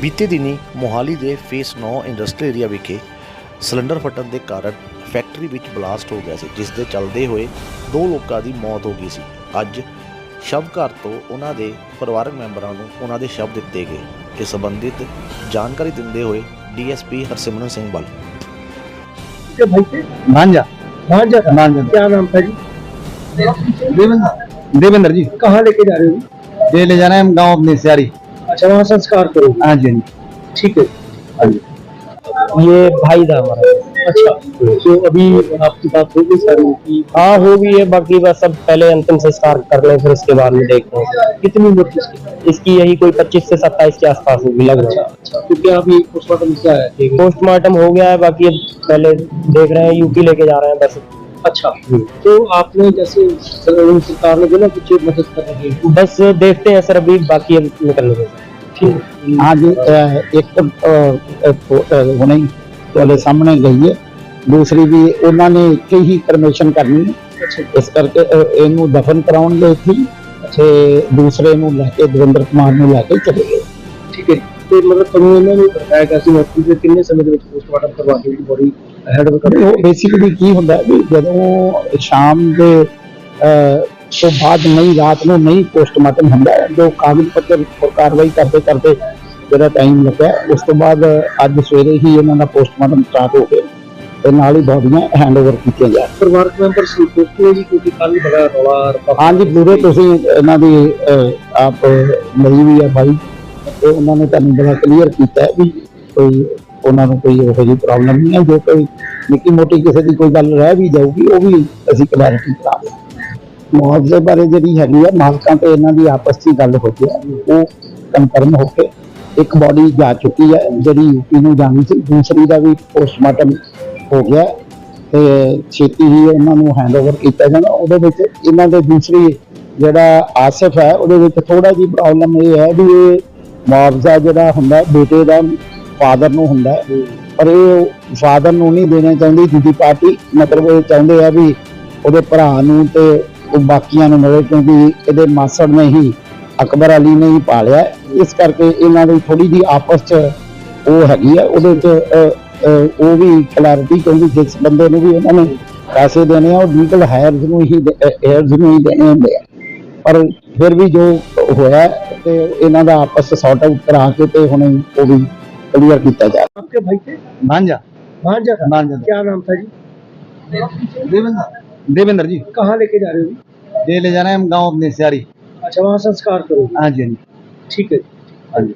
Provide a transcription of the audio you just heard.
ਬੀਤੇ ਦਿਨੀ ਮੋਹਾਲੀ ਦੇ ਫੇਸ 9 ਇੰਡਸਟਰੀ ਏਰੀਆ ਵਿਖੇ ਸਿਲੰਡਰ ਫਟਣ ਦੇ ਕਾਰਨ ਫੈਕਟਰੀ ਵਿੱਚ ਬਲਾਸਟ ਹੋ ਗਿਆ ਸੀ ਜਿਸ ਦੇ ਚੱਲਦੇ ਹੋਏ ਦੋ ਲੋਕਾਂ ਦੀ ਮੌਤ ਹੋ ਗਈ ਸੀ ਅੱਜ ਸ਼ਵ ਘਰ ਤੋਂ ਉਹਨਾਂ ਦੇ ਪਰਿਵਾਰਕ ਮੈਂਬਰਾਂ ਨੂੰ ਉਹਨਾਂ ਦੇ ਸ਼ਵ ਦਿੱਤੇ ਗਏ ਇਸ ਸੰਬੰਧਿਤ ਜਾਣਕਾਰੀ ਦਿੰਦੇ ਹੋਏ ਡੀਐਸਪੀ ਹਰਸਿਮਰਨ ਸਿੰਘ ਬੱਲ के भाई थे भांजा भांजा था भांजा क्या नाम था जी देवेंद्र देवेंद्र जी कहाँ लेके जा रहे हो ये ले जाना है हम गांव अपनी सियारी अच्छा वहाँ संस्कार करोगे? हाँ जी हाँ ठीक है। हाँ जी। ये भाई था हमारा। अच्छा तो अभी आपकी बात होगी सर? की हाँ हो गई है। बाकी बस सब पहले अंतिम संस्कार कर लें फिर उसके बाद में देखते हैं। कितनी उम्र थी इसकी? यही कोई 25 से 27 के आसपास होगी लग रहा है अच्छा। तो क्या अभी पोस्टमार्टम क्या है। पोस्टमार्टम हो गया है बाकी अब पहले देख रहे हैं यूपी लेके जा रहे हैं बस। अच्छा। तो आपने जैसे सरकार ने बोला कुछ मदद कर रही है। बस देखते हैं सर अभी बाकी अब निकलने आज एक हुने ਤੁਹਾਡੇ ਸਾਹਮਣੇ ਗਈ ਹੈ। ਦੂਸਰੀ ਵੀ ਉਹਨਾਂ ਨੇ ਇੱਕ ਹੀ ਕਰਨੀ ਇਸ ਕਰਕੇ ਇਹਨੂੰ ਦਫਨ ਕਰਾਉਣ ਲਈ ਸੀ ਤੇ ਦੂਸਰੇ ਨੂੰ ਲੈ ਕੇ ਦਵਿੰਦਰ ਕੁਮਾਰ ਨੂੰ ਲੈ ਕੇ ਚਲੇ ਗਏ। ਠੀਕ ਹੈ ਤੇ ਮਤਲਬ ਤੁਹਾਨੂੰ ਇਹਨਾਂ ਨੇ ਬਤਾਇਆ ਕਿ ਅਸੀਂ ਹਸਪੀਟਲ ਦੇ ਕਿੰਨੇ ਸਮੇਂ ਦੇ ਵਿੱਚ ਪੋਸਟਮਾਰਟਮ ਕਰਵਾ ਕੇ ਬੋਡੀ ਹੈਡ ਉਹ ਬੇਸਿਕਲੀ ਕੀ ਹੁੰਦਾ ਵੀ ਜਦੋਂ ਸ਼ਾਮ ਦੇ ਤੋਂ ਬਾਅਦ ਨਹੀਂ ਰਾਤ ਨੂੰ ਨਹੀਂ ਪੋਸਟਮਾਰਟਮ ਹੁੰਦਾ ਹੈ, ਜੋ ਕਾਗਜ਼ ਪੱਤਰ ਕਾਰਵਾਈ ਕਰਦੇ ਕਰਦੇ ਜਿਹੜਾ ਟਾਈਮ ਲੱਗਾ ਉਸ ਤੋਂ ਬਾਅਦ ਅੱਜ ਸਵੇਰੇ ਹੀ ਇਹਨਾਂ ਦਾ ਪੋਸਟਮਾਰਟਮ ਸਟਾਰਟ ਹੋ ਗਿਆ ਤੇ ਨਾਲ ਹੀ ਬੋਡੀਆਂ ਹੈਂਡਓਵਰ ਕੀਤੀਆਂ ਜਾ ਪਰਿਵਾਰਕ ਮੈਂਬਰ ਸੰਤੁਸ਼ਟ ਨੇ ਜੀ ਕਿਉਂਕਿ ਕੱਲ ਬੜਾ ਰੌਲਾ ਰੱਪਾ ਹਾਂਜੀ ਪੂਰੇ ਤੁਸੀਂ ਇਹਨਾਂ ਦੀ ਆਪ ਲਈ ਵੀ ਹੈ ਭਾਈ ਤੇ ਉਹਨਾਂ ਨੇ ਤੁਹਾਨੂੰ ਬੜਾ ਕਲੀਅਰ ਕੀਤਾ ਹੈ ਵੀ ਕੋਈ ਉਹਨਾਂ ਨੂੰ ਕੋਈ ਇਹੋ ਜਿਹੀ ਪ੍ਰੋਬਲਮ ਨਹੀਂ ਹੈ ਜੋ ਕੋਈ ਨਿੱਕੀ ਮੋਟੀ ਕਿਸੇ ਦੀ ਕੋਈ ਗੱਲ ਰਹਿ ਵੀ ਜਾਊਗੀ ਉਹ ਵੀ ਅਸੀਂ ਕਲੈਰਿਟੀ ਕਰਾਂਗੇ ਮੁਆਵਜ਼ੇ ਬਾਰੇ ਜਿਹੜੀ ਹੈਗੀ ਆ, ਮਾਲਕਾਂ ਤੇ ਇਹਨਾਂ ਦੀ ਆਪਸ ਦੀ ਗੱਲ ਹੋ ਗਈ ਹੈ ਉਹ ਕਨਫਰਮ ਹੋ ਕੇ ਇੱਕ ਬੋਡੀ ਜਾ ਚੁੱਕੀ ਹੈ ਜਿਹੜੀ ਯੂਪੀ ਨੂੰ ਜਾਣੀ ਸੀ ਦੂਸਰੀ ਦਾ ਵੀ ਪੋਸਟਮਾਰਟਮ ਹੋ ਗਿਆ ਹੈ। ਤੇ ਛੇਤੀ ਹੀ ਉਹਨਾਂ ਨੂੰ ਹੈਂਡਓਵਰ ਕੀਤਾ ਜਾਣਾ ਉਹਦੇ ਵਿੱਚ ਇਹਨਾਂ ਦੇ ਦੂਸਰੀ ਜਿਹੜਾ ਆਸਿਫ ਹੈ, ਉਹਦੇ ਵਿੱਚ ਥੋੜਾ ਜਿਹੀ ਪ੍ਰੋਬਲਮ ਇਹ ਹੈ ਵੀ ਇਹ ਮੁਆਵਜ਼ਾ ਜਿਹੜਾ ਹੁੰਦਾ, ਬੇਟੇ ਦਾ ਫਾਦਰ ਨੂੰ ਹੁੰਦਾ ਪਰ ਇਹ ਫਾਦਰ ਨੂੰ ਨਹੀਂ ਦੇਣਾ ਚਾਹੁੰਦੀ, ਦੂਜੀ ਪਾਰਟੀ ਮਤਲਬ ਇਹ ਚਾਹੁੰਦੇ ਆ ਵੀ ਉਹਦੇ ਭਰਾ ਨੂੰ ਤੇ ਉਹ ਬਾਕੀਆਂ ਨੂੰ ਮਿਲੇ ਕਿਉਂਕਿ ਇਹਦੇ ਮਾਸੜ ਨੇ ਹੀ ਅਕਬਰ ਅਲੀ ਨੇ ਹੀ ਪਾਲਿਆ। ਇਸ ਕਰਕੇ ਇਹਨਾਂ ਦੀ ਥੋੜੀ ਜੀ ਆਪਸ 'ਚ ਉਹ ਹੈਗੀ ਆ। ਉਹਦੇ 'ਚ ਉਹ ਵੀ ਕਲੈਰਿਟੀ ਕਿਉਂਕਿ ਜਿਸ ਬੰਦੇ ਨੂੰ ਵੀ ਉਹਨਾਂ ਨੇ ਪੈਸੇ ਦੇਣੇ ਆ ਉਹ ਲੀਗਲ ਹਾਇਰਸ ਨੂੰ ਹੀ ਹਾਇਰਸ ਨੂੰ ਹੀ ਦੇਣੇ ਹੁੰਦੇ ਆ। ਪਰ ਫਿਰ ਵੀ ਜੋ ਹੋਇਆ ਤੇ ਇਹਨਾਂ ਦਾ ਆਪਸ ਸੌਟ ਆਊਟ ਕਰਾ ਕੇ ਤੇ ਹੁਣ ਉਹ ਵੀ ਕਲੀਅਰ ਕੀਤਾ ਜਾ ਆਪਕੇ ਭਾਈ ਤੇ ਮਾਂਜਾ ਮਾਂਜਾ ਮਾਂਜਾ ਕੀ ਨਾਮ ਥਾ ਜੀ? ਦੇਵੰਦਰ। देवेंद्र जी कहाँ लेके जा रहे हो ये ले जाना है हम गांव अपने सियारी अच्छा वहाँ संस्कार करोगे हाँ जी हाँ जी ठीक है हाँ जी